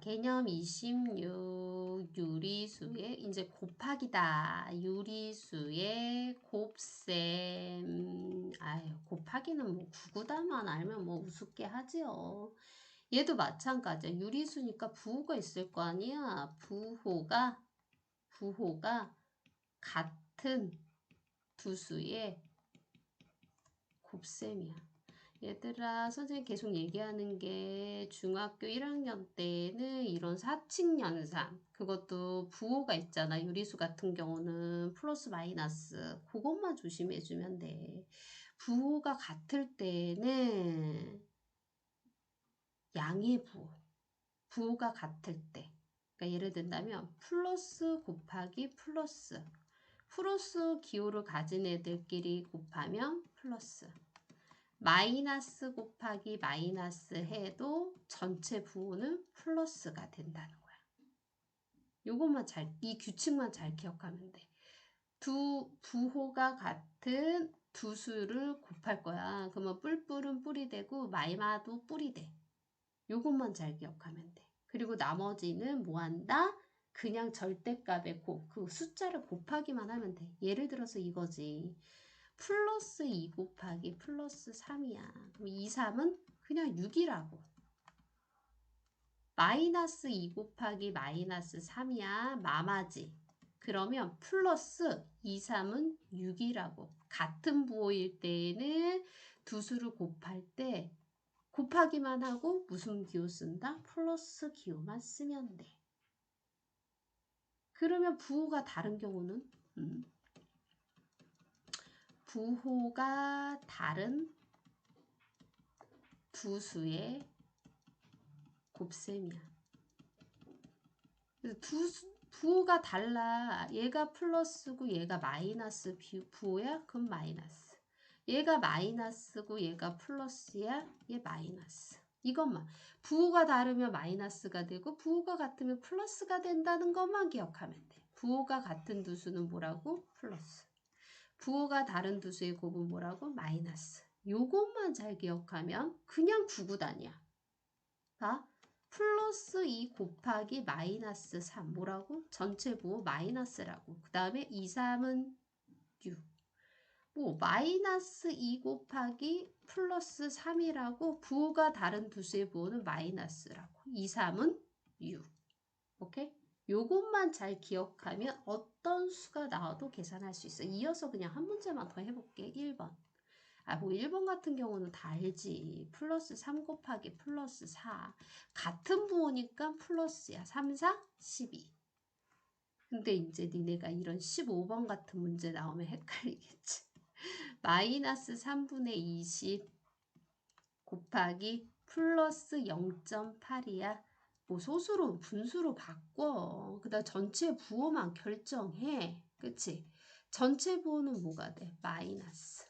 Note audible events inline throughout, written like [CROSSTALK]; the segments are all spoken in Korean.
개념 26 유리수의 이제 곱하기다. 유리수의 곱셈. 아유 곱하기는 뭐 구구다만 알면 뭐 우습게 하지요. 얘도 마찬가지야. 유리수니까 부호가 있을 거 아니야. 부호가 부호가 같은 두 수의 곱셈이야. 얘들아, 선생님 계속 얘기하는 게 중학교 1학년 때는 이런 사칙 연산, 그것도 부호가 있잖아. 유리수 같은 경우는 플러스 마이너스. 그것만 조심해주면 돼. 부호가 같을 때는 양의 부호. 부호가 같을 때. 그러니까 예를 든다면 플러스 곱하기 플러스. 플러스 기호를 가진 애들끼리 곱하면 플러스. 마이너스 곱하기 마이너스 해도 전체 부호는 플러스가 된다는 거야. 요것만 잘, 이 규칙만 잘 기억하면 돼. 두 부호가 같은 두 수를 곱할 거야. 그러면 뿔뿔은 뿔이 되고 마이마도 뿔이 돼. 요것만 잘 기억하면 돼. 그리고 나머지는 뭐 한다? 그냥 절대값에 곱, 그 숫자를 곱하기만 하면 돼. 예를 들어서 이거지. 플러스 2 곱하기 플러스 3이야. 그럼 2, 3은 그냥 6이라고. 마이너스 2 곱하기 마이너스 3이야. 마마지. 그러면 플러스 2, 3은 6이라고. 같은 부호일 때에는 두 수를 곱할 때 곱하기만 하고 무슨 기호 쓴다? 플러스 기호만 쓰면 돼. 그러면 부호가 다른 경우는 음. 부호가 다른 두 수의 곱셈이야. 두 수, 부호가 달라. 얘가 플러스고 얘가 마이너스 부호야? 그럼 마이너스. 얘가 마이너스고 얘가 플러스야? 얘 마이너스. 이것만. 부호가 다르면 마이너스가 되고 부호가 같으면 플러스가 된다는 것만 기억하면 돼. 부호가 같은 두 수는 뭐라고? 플러스. 부호가 다른 두 수의 곱은 뭐라고? 마이너스. 요것만 잘 기억하면 그냥 구구단이야. 봐. 플러스 2 곱하기 마이너스 3 뭐라고? 전체 부호 마이너스라고. 그 다음에 2, 3은 6. 뭐 마이너스 2 곱하기 플러스 3이라고 부호가 다른 두 수의 부호는 마이너스라고. 2, 3은 6. 오케이? 요것만 잘 기억하면 어떤 수가 나와도 계산할 수 있어. 이어서 그냥 한 문제만 더 해볼게. 1번. 아, 뭐 1번 같은 경우는 다 알지. 플러스 3 곱하기 플러스 4. 같은 부호니까 플러스야. 3, 4, 12. 근데 이제 니네가 이런 15번 같은 문제 나오면 헷갈리겠지. [LAUGHS] 마이너스 3분의 20 곱하기 플러스 0.8이야. 뭐 소수로 분수로 바꿔. 그다음 전체 부호만 결정해. 그치? 전체 부호는 뭐가 돼? 마이너스.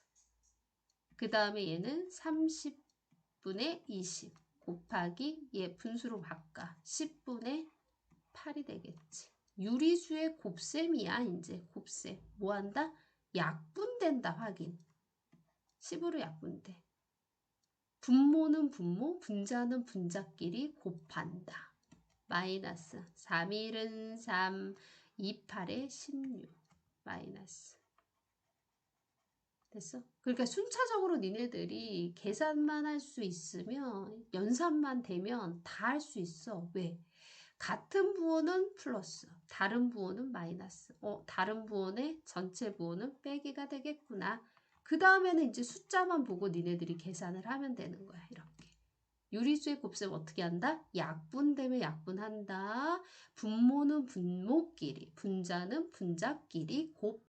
그 다음에 얘는 30분의 20 곱하기 얘 분수로 바꿔. 10분의 8이 되겠지. 유리수의 곱셈이야 이제 곱셈. 뭐 한다? 약분된다 확인. 10으로 약분돼. 분모는 분모, 분자는 분자끼리 곱한다. 마이너스 3일은 3, 28에 16 마이너스 됐어? 그러니까 순차적으로 니네들이 계산만 할 수 있으면 연산만 되면 다 할 수 있어. 왜? 같은 부호는 플러스, 다른 부호는 마이너스. 어, 다른 부호의 전체 부호는 빼기가 되겠구나. 그 다음에는 이제 숫자만 보고 니네들이 계산을 하면 되는 거야. 이렇게. 유리수의 곱셈 어떻게 한다? 약분 되면 약분한다. 분모는 분모끼리, 분자는 분자끼리 곱